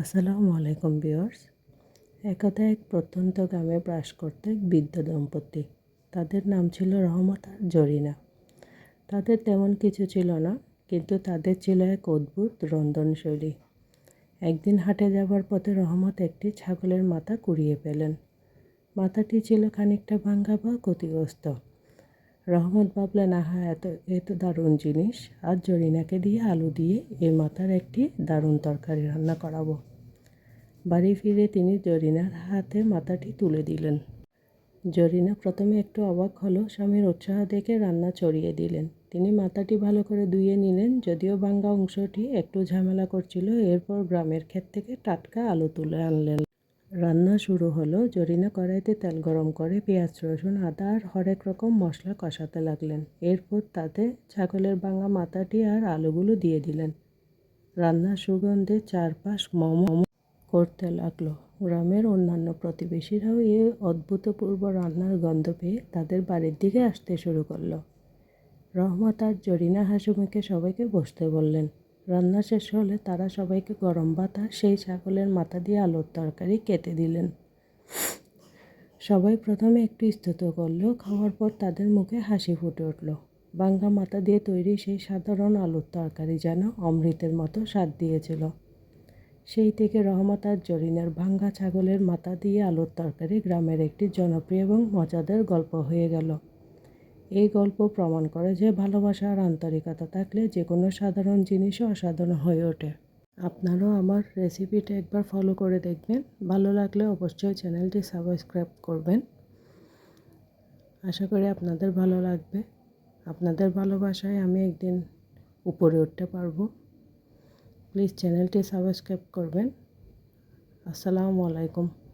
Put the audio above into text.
আসসালামু আলাইকুম ভিউয়ার্স। একদা এক প্রত্যন্ত গ্রামে বাস করত এক বৃদ্ধ দম্পতি। তাদের নাম ছিল রহমত আর জরিনা। তাদের তেমন কিছু ছিল না, কিন্তু তাদের ছিল এক অদ্ভুত রন্ধনশৈলী। একদিন হাটে যাবার পথে রহমত একটি ছাগলের মাথা কুড়িয়ে পেলেন। মাথাটি ছিল খানিকটা ভাঙ্গা বা ক্ষতিগ্রস্ত। রহমত ভাবলেন আহা এত এত দারুণ জিনিস। আর জরিনাকে দিয়ে আলু দিয়ে এ মাথার একটি দারুণ তরকারি রান্না করাবো। বাড়ি ফিরে তিনি জরিনার হাতে মাথাটি তুলে দিলেন। জরিনা প্রথমে একটু অবাক হলো, স্বামীর উৎসাহ দেখে রান্না চড়িয়ে দিলেন। তিনি মাথাটি ভালো করে ধুয়ে নিলেন, যদিও ভাঙ্গা অংশটি একটু ঝামেলা করছিল। এরপর গ্রামের ক্ষেত থেকে টাটকা আলু তুলে আনলেন। রান্না শুরু হলো। জরিনা কড়াইতে তেল গরম করে পেঁয়াজ, রসুন, আদা আর হরেক রকম মশলা কষাতে লাগলেন। এরপর তাতে ছাগলের ভাঙা মাথাটি আর আলুগুলো দিয়ে দিলেন। রান্নার সুগন্ধে চারপাশ মম করতে লাগল। গ্রামের অন্যান্য প্রতিবেশীরাও এই অদ্ভুতপূর্ব রান্নার গন্ধ পেয়ে তাদের বাড়ির দিকে আসতে শুরু করল। রহমত আর জরিনা হাসিমুখে সবাইকে বসতে বললেন রান্না শেষ হলে তারা সবাইকে গরম ভাত আর সেই ছাগলের মাথা দিয়ে আলুর তরকারি কেটে দিলেন। সবাই প্রথমে একটু স্তুত করলেও খাওয়ার পর তাদের মুখে হাসি ফুটে উঠল। বাঙ্গা মাথা দিয়ে তৈরি সেই সাধারণ আলুর তরকারি যেন অমৃতের মতো স্বাদ দিয়েছিল। সেই থেকে রহমত আর জরিনার ভাঙ্গা ছাগলের মাথা দিয়ে আলুর তরকারি গ্রামের একটি জনপ্রিয় এবং মজাদার গল্প হয়ে গেল। এই গল্প প্রমাণ করে যে ভালোবাসা আর আন্তরিকতা থাকলে যে কোনো সাধারণ জিনিসও অসাধারণ হয়ে ওঠে। আপনারাও আমার রেসিপিটা একবার ফলো করে দেখবেন। ভালো লাগলে অবশ্যই চ্যানেলটি সাবস্ক্রাইব করবেন। আশা করি আপনাদের ভালো লাগবে। আপনাদের ভালোবাসায় আমি একদিন উপরে উঠতে পারব। প্লিজ চ্যানেলটি সাবস্ক্রাইব করবেন। আসসালামু আলাইকুম।